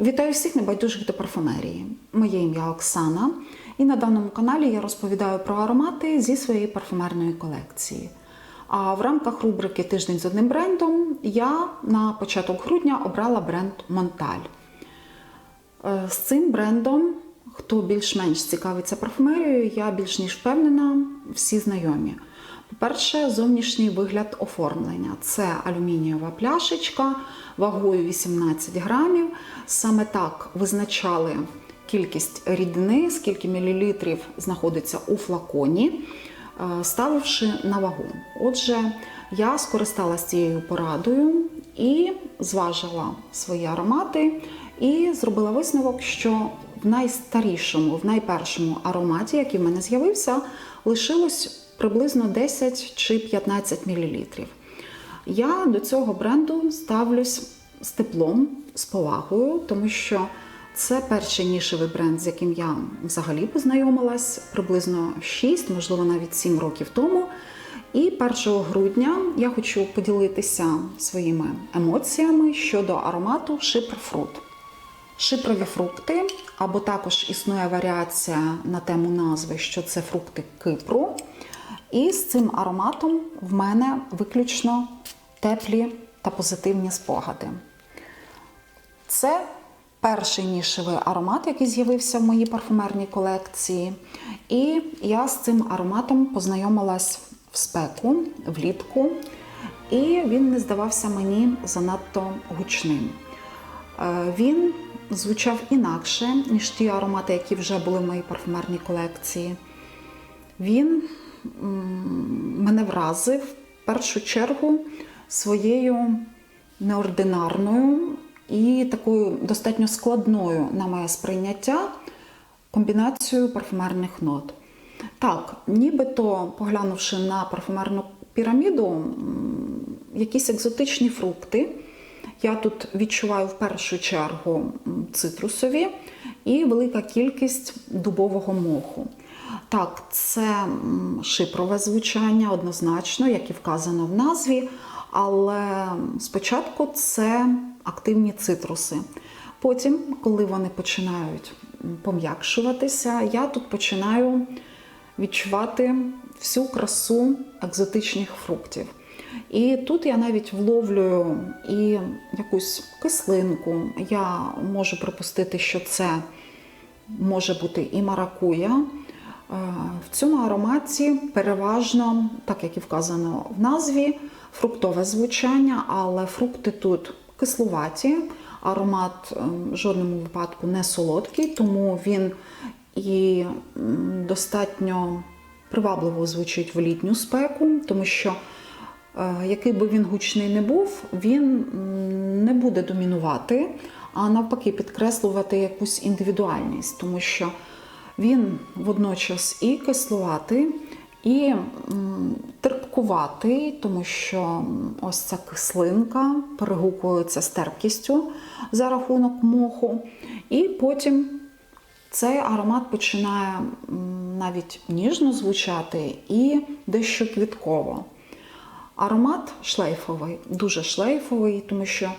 Вітаю всіх небайдужих до парфумерії. Моє ім'я Оксана, і на даному каналі я розповідаю про аромати зі своєї парфумерної колекції. А в рамках рубрики Тиждень з одним брендом я на початок грудня обрала бренд Монталь. Е, З цим брендом, хто більш-менш цікавиться парфумерією, я більш ніж впевнена, всі знайомі. По-перше, зовнішній вигляд оформлення. Це алюмінієва пляшечка вагою 18 грамів. Саме так визначали кількість рідини, скільки мілілітрів знаходиться у флаконі, е, ставивши на вагу. Отже, я скористалася цією порадою і зважила свої аромати, і зробила висновок, що в найстарішому, в найпершому ароматі, який в мене з'явився, лишилось приблизно 10 чи 15 мл. Я до цього бренду ставлюсь з теплом, з повагою, тому що це перший нішевий бренд, з яким я взагалі познайомилась приблизно 6, можливо, навіть 7 років тому. І 1 грудня я хочу поділитися своїми емоціями щодо аромату Шипрофрут. Шипрові фрукти, або також існує варіація на тему назви, що це фрукти Кипру. І з цим ароматом в мене виключно теплі та позитивні спогади. Це перший нішевий аромат, який з'явився в моїй парфумерній колекції. І я з цим ароматом познайомилась в спеку влітку, і він не здавався мені занадто гучним. Е, Він звучав інакше, ніж ті аромати, які вже були в моїй парфумерній колекції. Він мене вразив в першу чергу своєю неординарною і такою достатньо складною на моє сприйняття комбінацією парфумерних нот. Так, нібито поглянувши на парфумерну піраміду, якісь екзотичні фрукти. Я тут відчуваю в першу чергу цитрусові і велика кількість дубового моху. Так, це шипрове звучання однозначно, як і вказано в назві, але спочатку це активні цитруси. Потім, коли вони починають пом'якшуватися, я тут починаю відчувати всю красу екзотичних фруктів. І тут я навіть вловлюю і якусь кислинку. Я можу припустити, що це може бути і маракуя. Е, В цьому ароматі переважно, так як і вказано в назві, фруктове звучання, але фрукти тут кислуваті. Аромат е, в жодному випадку не солодкий, тому він і достатньо привабливо звучить в літню спеку, тому що е, який би він гучний не був, він не буде домінувати, а навпаки підкреслювати якусь індивідуальність, тому що він водночас і кислуватий, і терпкуватий, тому що ось ця кислинка перегукується з терпкістю за рахунок моху. І потім цей аромат починає навіть ніжно звучати і дещо квітково. Аромат шлейфовий, дуже шлейфовий, тому що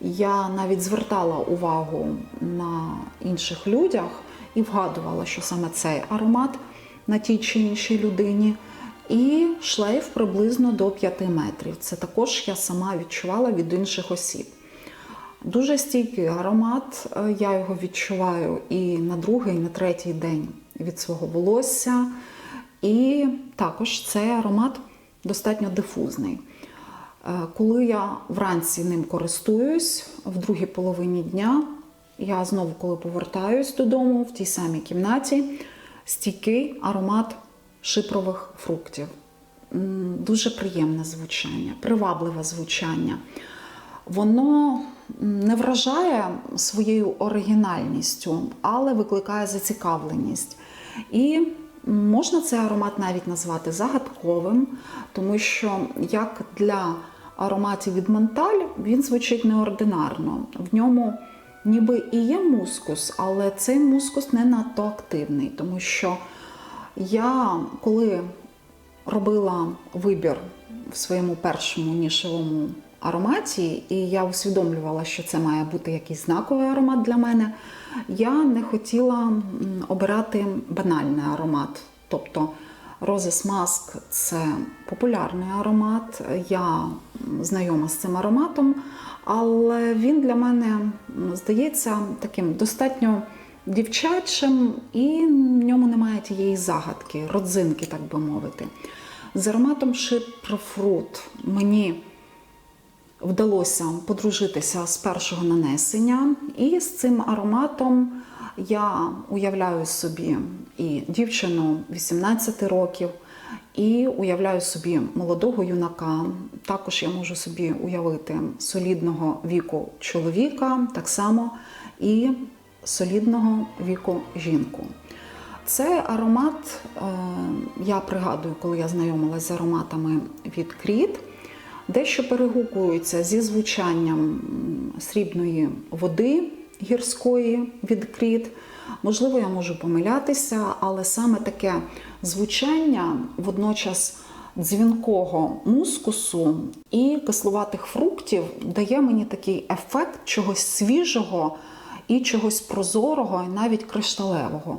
я навіть звертала увагу на інших людях і вгадувала, що саме цей аромат на тій чи іншій людині. І шлейф приблизно до 5 метрів. Це також я сама відчувала від інших осіб. Дуже стійкий аромат. е, Я його відчуваю і на другий, і на третій день від свого волосся. І також цей аромат достатньо дифузний. Е, Коли я вранці ним користуюсь, в другій половині дня, я знову, коли повертаюсь додому в тій самій кімнаті, стійкий аромат шипрових фруктів. Дуже приємне звучання, привабливе звучання. Воно не вражає своєю оригінальністю, але викликає зацікавленість. І можна цей аромат навіть назвати загадковим, тому що як для ароматів від Монталь він звучить неординарно. В ньому ніби і є мускус, але цей мускус не надто активний, тому що я коли робила вибір в своєму першому нішевому ароматі, і я усвідомлювала, що це має бути якийсь знаковий аромат для мене. Я не хотіла обирати банальний аромат. Тобто Roses Mask – це популярний аромат. Я знайома з цим ароматом, але він для мене здається таким достатньо дівчачим, і в ньому немає тієї загадки, родзинки, так би мовити. З ароматом Fruit мені вдалося подружитися з першого нанесення, і з цим ароматом я уявляю собі і дівчину 18 років, і уявляю собі молодого юнака. Також я можу собі уявити солідного віку чоловіка, так само і солідного віку жінку. Цей аромат, е, я пригадую, коли я знайомилася з ароматами від Кріт, дещо перегукується зі звучанням срібної води гірської від Кріт. Можливо, я можу помилятися, але саме таке звучання водночас дзвінкого мускусу і кислуватих фруктів дає мені такий ефект чогось свіжого і чогось прозорого, і навіть кришталевого.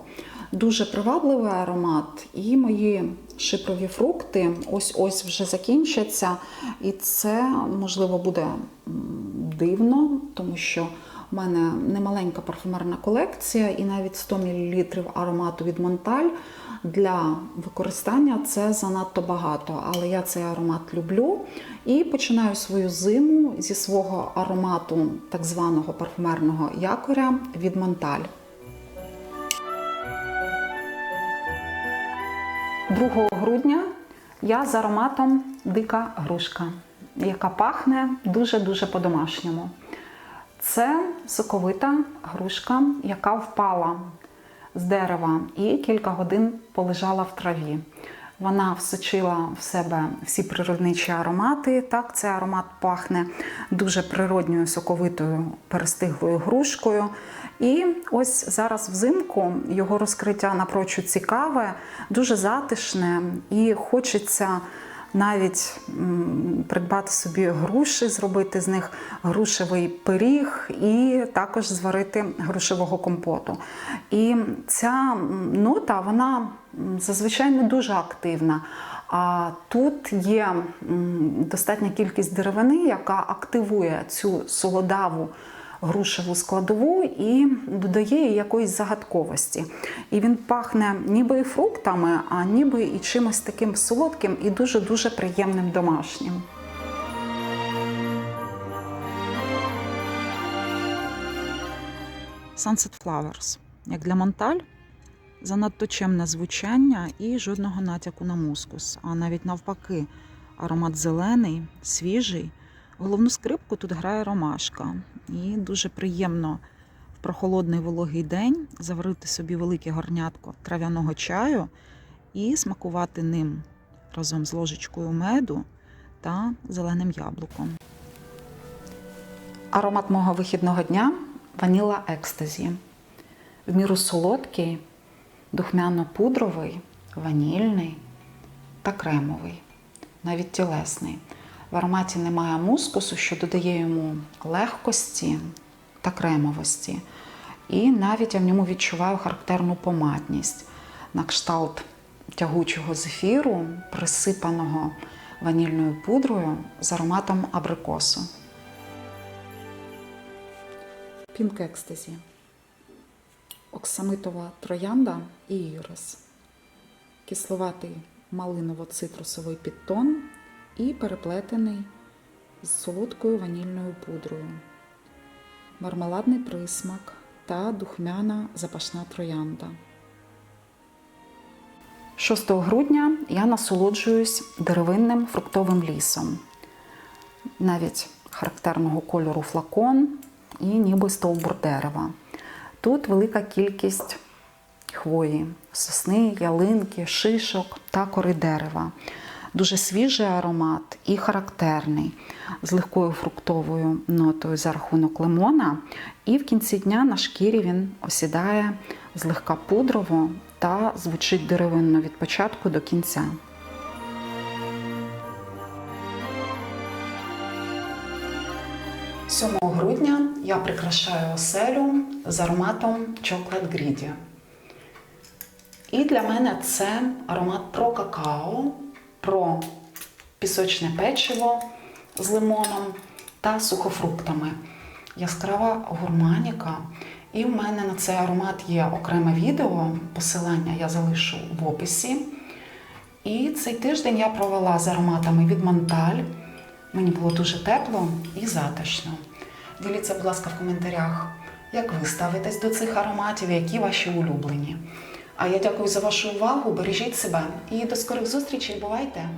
Дуже привабливий аромат, і мої шипрові фрукти ось-ось вже закінчаться. І це, можливо, буде дивно, тому що в мене немаленька парфумерна колекція, і навіть 100 мл аромату від Монталь для використання це занадто багато. Але я цей аромат люблю і починаю свою зиму зі свого аромату так званого парфумерного якоря від Монталь. 2 грудня я з ароматом Дика грушка, яка пахне дуже-дуже по-домашньому. Це соковита грушка, яка впала з дерева і кілька годин полежала в траві. Вона всочила в себе всі природничі аромати. Так, цей аромат пахне дуже природньою соковитою перестиглою грушкою. І ось зараз взимку його розкриття напрочуд цікаве, дуже затишне, і хочеться навіть придбати собі груші, зробити з них грушевий пиріг і також зварити грушевого компоту. І ця нота, вона зазвичай не дуже активна. А тут є достатня кількість деревини, яка активує цю солодаву грушеву складову і додає якоїсь загадковості. І він пахне ніби і фруктами, а ніби і чимось таким солодким і дуже-дуже приємним домашнім. Sunset Flowers. Як для Монталь, занадто чемне звучання і жодного натяку на мускус. А навіть навпаки, аромат зелений, свіжий. Головну скрипку тут грає ромашка. І дуже приємно в прохолодний вологий день заварити собі велике горнятко трав'яного чаю і смакувати ним разом з ложечкою меду та зеленим яблуком. Аромат мого вихідного дня ваніла екстазі. В міру солодкий, духмяно-пудровий, ванільний та кремовий, навіть тілесний. В ароматі немає мускусу, що додає йому легкості та кремовості. І навіть я в ньому відчуваю характерну помадність на кшталт тягучого зефіру, присипаного ванільною пудрою з ароматом абрикосу. Пінк екстазі. Оксамитова троянда і ірис. Кисловатий малиново-цитрусовий підтон і переплетений з солодкою ванільною пудрою, мармеладний присмак та духмяна запашна троянда. 6 грудня я насолоджуюсь деревинним фруктовим лісом, навіть характерного кольору флакон і ніби стовбур дерева. Тут велика кількість хвої, сосни, ялинки, шишок та кори дерева. Дуже свіжий аромат і характерний, з легкою фруктовою нотою за рахунок лимона. І в кінці дня на шкірі він осідає злегка пудрово та звучить деревинно від початку до кінця. 7 грудня я прикрашаю оселю з ароматом Chocolate Greedy. І для мене це аромат про какао, про пісочне печиво з лимоном та сухофруктами. Яскрава гурманіка. І в мене на цей аромат є окреме відео. Посилання я залишу в описі. І цей тиждень я провела з ароматами від Монталь. Мені було дуже тепло і затишно. Діліться, будь ласка, в коментарях, як ви ставитесь до цих ароматів, які ваші улюблені. А я дякую за вашу увагу, бережіть себе і до скорих зустрічей. Бувайте!